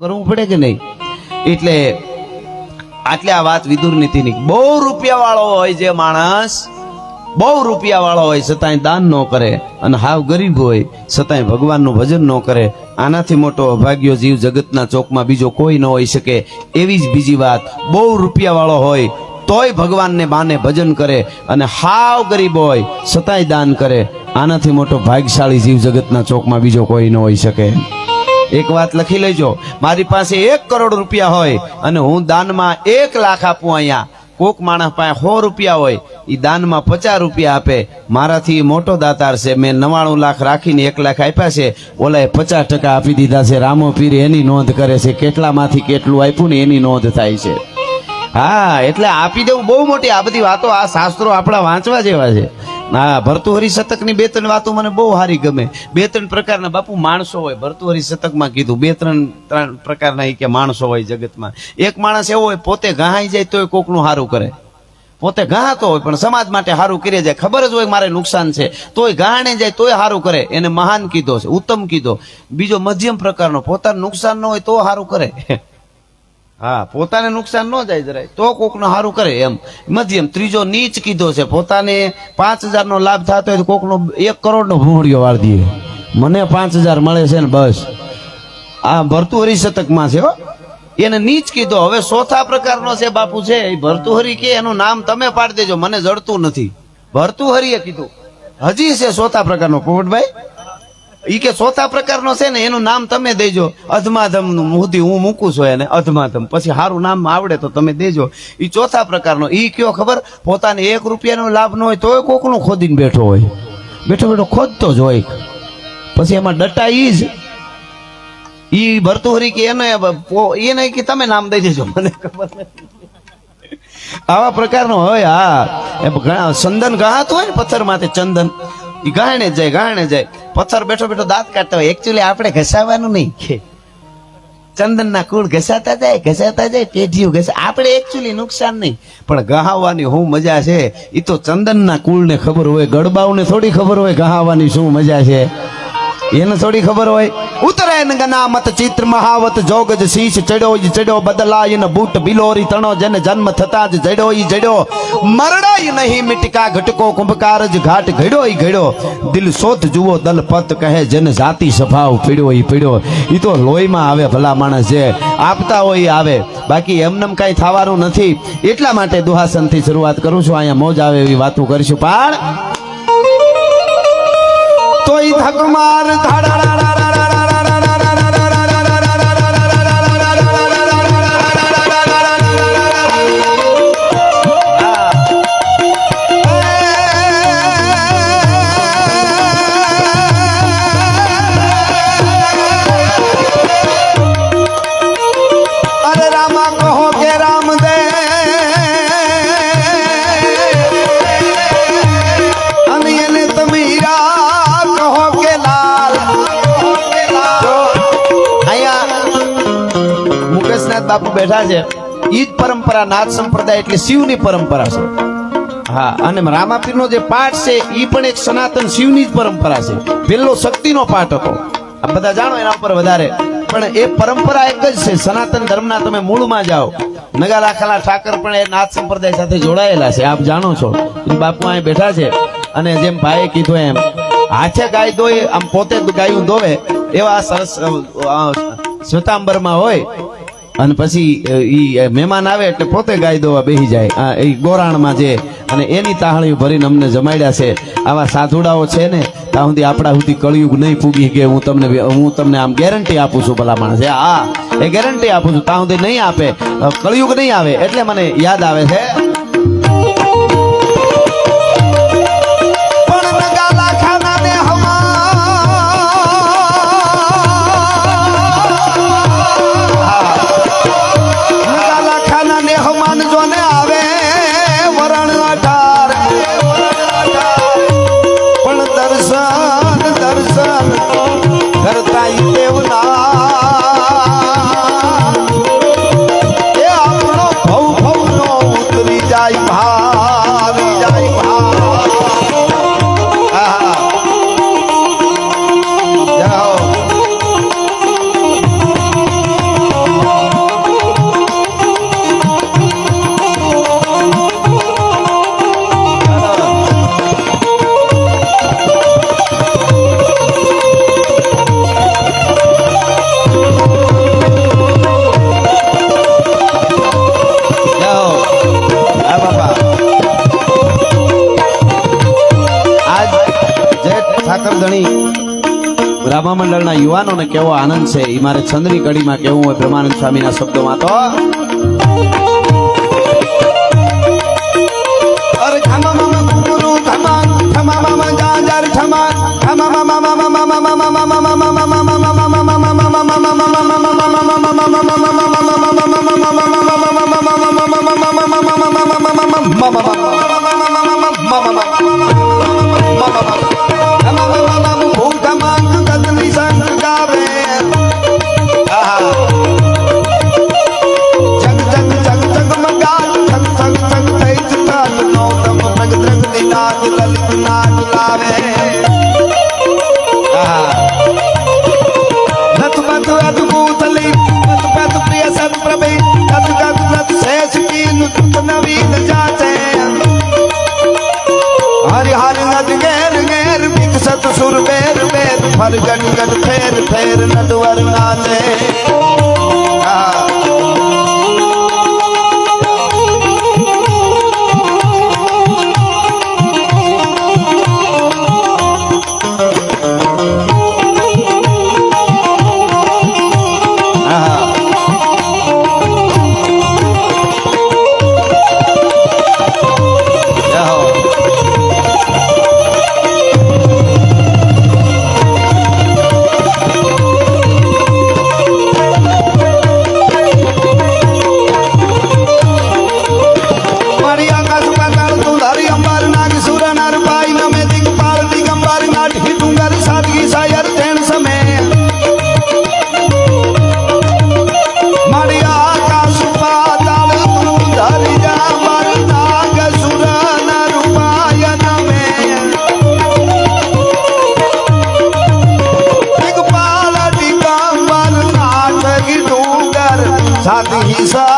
કરવું પડે કે નહીં? એટલે આટલે આ વાત વિદુર નીતિની. બહુ રૂપિયા વાળો હોય જે માણસ, બહુ રૂપિયા વાળો હોય, છતાંય દાન ન કરે અને હાવ ગરીબ હોય, છતાંય ભગવાનનું ભજન ન કરે. આનાથી મોટો અભાગ્યો જીવ જગતના ચોકમાં બીજો કોઈ ન હોઈ શકે. એવી જ બીજી વાત. બહુ રૂપિયા વાળો હોય, તોય ભગવાનને બાને ભજન કરે અને હાવ ગરીબ હોય, છતાંય દાન કરે. આનાથી મોટો ભાગ્યશાળી જીવ જગતના ચોકમાં બીજો કોઈ ન હોઈ શકે. એક વાત લખી લેજો. મારી પાસે એક કરોડ રૂપિયા હોય અને હું દાનમાં એક લાખ આપું અહીંયા. કોક માણસ પાસે સો રૂપિયા હોય એ દાનમાં પચાસ રૂપિયા આપે. મારાથી મોટો દાતાર છે. મેં નવાણું લાખ રાખીને એક લાખ આપ્યા છે. ઓલાએ પચાસ ટકા આપી દીધા છે. રામો પીર એની નોંધ કરે છે. કેટલામાંથી કેટલું આપ્યું ને એની નોંધ થાય છે. હા, એટલે આપી દેવું બહુ મોટી. આ બધી વાતો આ શાસ્ત્રો આપણા વાંચવા જેવા છે. હા ભરતુહરી શતકની બે ત્રણ વાતો મને બહુ સારી ગમે. બે ત્રણ પ્રકારના બાપુ માણસો હોય ભરતુહરી શતકમાં કીધું. બે ત્રણ ત્રણ પ્રકારના એ કે માણસો હોય જગતમાં. એક માણસ એવો હોય, પોતે ઘાઈ જાય તોય કોકનું સારું કરે. પોતે ઘાતો હોય, પણ સમાજ માટે સારું કરી જાય. ખબર જ હોય મારે નુકસાન છે. તોય ગાણે જાય, તોય સારું કરે. એને મહાન કીધો છે, ઉત્તમ કીધો. બીજો મધ્યમ પ્રકારનો, પોતાનું નુકસાન ન હોય તો સારું કરે. હા, પોતાને નુકસાન ન જાય જરાય. તો કોકનું સારું કરે એમ. મધ્યમ ત્રીજો નીચ કીધો છે, પોતાને પાંચ હજારનો લાભ થતો હોય તો કોકનો એક કરોડનો ભૂંડિયો વાળ દીએ મને પાંચ હજાર મળે છે ને બસ. આ ભરતુહરી શતકમાં છે, હો. એને નીચ કીધો. હવે ચોથા પ્રકારનો છે બાપુ છે, એ ભરતુહરી કે એનું નામ તમે પાડી દેજો, મને જડતું નથી. ભરતુહરીએ કીધું. હજી છે ચોથા પ્રકારનો. પોપટભાઈ? ઈ કે ચોથા પ્રકારનો છે ને, એનું નામ તમે દેજો. અધમાધમનું હું મૂકું છું એને, અધમાધમ. પછી સારું નામ આવડે તો તમે દેજો. ઈ ચોથા પ્રકારનો, ઈ કયો ખબર? પોતાને એક રૂપિયાનો લાભ ન હોય તોય કોકનું ખોદીને બેઠો હોય. બેઠો બેઠો ખોદતો જ હોય. પછી એમાં ડટા ઈ જ. ઈ ભરતુહરી કે એને એ એને કે તમે નામ દઈ દેજો, મને ખબર આવા પ્રકારનો હોય, હા. એ ઘણા, ચંદન ગહાતું હોય ને પથ્થર માથે ચંદન. ઈ ગાણે જાય ગાણે જાય. પથ્થર બેઠો બેઠો દાંત કાઢતા હોય. એકચ્યુઅલી આપણે ઘસાવાનું નહીં કે. ચંદનના કુળ ઘસાતા જાય ઘસાતા જાય, પેઢીઓ ઘસા. આપણે એકચ્યુઅલી નુકસાન નહીં. પણ ગહાવવાની શું મજા છે? એ તો ચંદનના કુળને ખબર હોય, ગડબાઓને થોડી ખબર હોય ગહાવવાની શું મજા છે? એને થોડી ખબર હોય? ઉતરાયણ ગનામત ચિત્ર મહાવત જોગ જ શીશ ચડ્યો ઈ ચડ્યો બદલાય ન બૂટ બિલોરી તણો, જેને જન્મ થતા જ જડ્યો ઈ જડ્યો. મરડાય નહીં મિટકા ઘટકો, કુંભકાર જ ઘાટ ઘડ્યો ઈ ઘડ્યો. દિલ શોધ જુઓ, દલપત કહે, જેને જાતિ સ્વભાવ પીડ્યો ઈ પીડ્યો. ઈ તો લોહીમાં આવે ભલા માણસ જે આપતા હોય આવે. બાકી એમનેમ કાંઈ થવાનું નથી. એટલા માટે દુહાસનથી શરૂઆત કરું છું. અહીંયા મોજ આવે એવી વાતો કરીશું. પણ ધક માર અરે બાપુ બેઠા છે. ઈ જ પરંપરા, નાથ સંપ્રદાય એટલે શિવની પરંપરા છે. હા, અને રામાપીરનો જે પાઠ છે એ પણ એક સનાતન શિવની જ પરંપરા છે. પેલો શક્તિનો પાઠ હતો. આ બધા જાણો એના ઉપર વધારે. પણ એ પરંપરા એક જ છે, સનાતન ધર્મના તમે મૂળમાં જાઓ. નગા લાખાલા ઠાકર પણ એ નાથ સંપ્રદાય સાથે જોડાયેલા છે, આપ જાણો છો. બાપુ અહીં બેઠા છે અને જેમ ભાઈએ કીધું એમ, હાથે ગાય દોય આમ પોતે ગાયું દોવે એવા સરસ શ્વેતાંબરમાં હોય અને પછી એ મહેમાન આવે એટલે પોતે ગાય દોવા બેસી જાય. આ એ ગોરાણમાં જે, અને એની તાહળી ભરીને અમને જમાડ્યા છે. આવા સાધુડાઓ છે ને, ત્યાં સુધી આપણા સુધી કળિયુગ નહીં પૂગી કે હું તમને હું તમને આમ ગેરંટી આપું છું ભલા માણસે. હા, એ ગેરંટી આપું છું. ત્યાં સુધી નહીં આપે. કળિયુગ નહીં આવે. એટલે મને યાદ આવે છે રામા મંડળના યુવાનોને કેવો આનંદ છે એ મારે ચંદ્રી કડીમાં કેવું હોય બ્રહ્માનંદ સ્વામીના શબ્દોમાં તો. અરે જગત ફેર ફેર નટવર નાચે હા Jesus.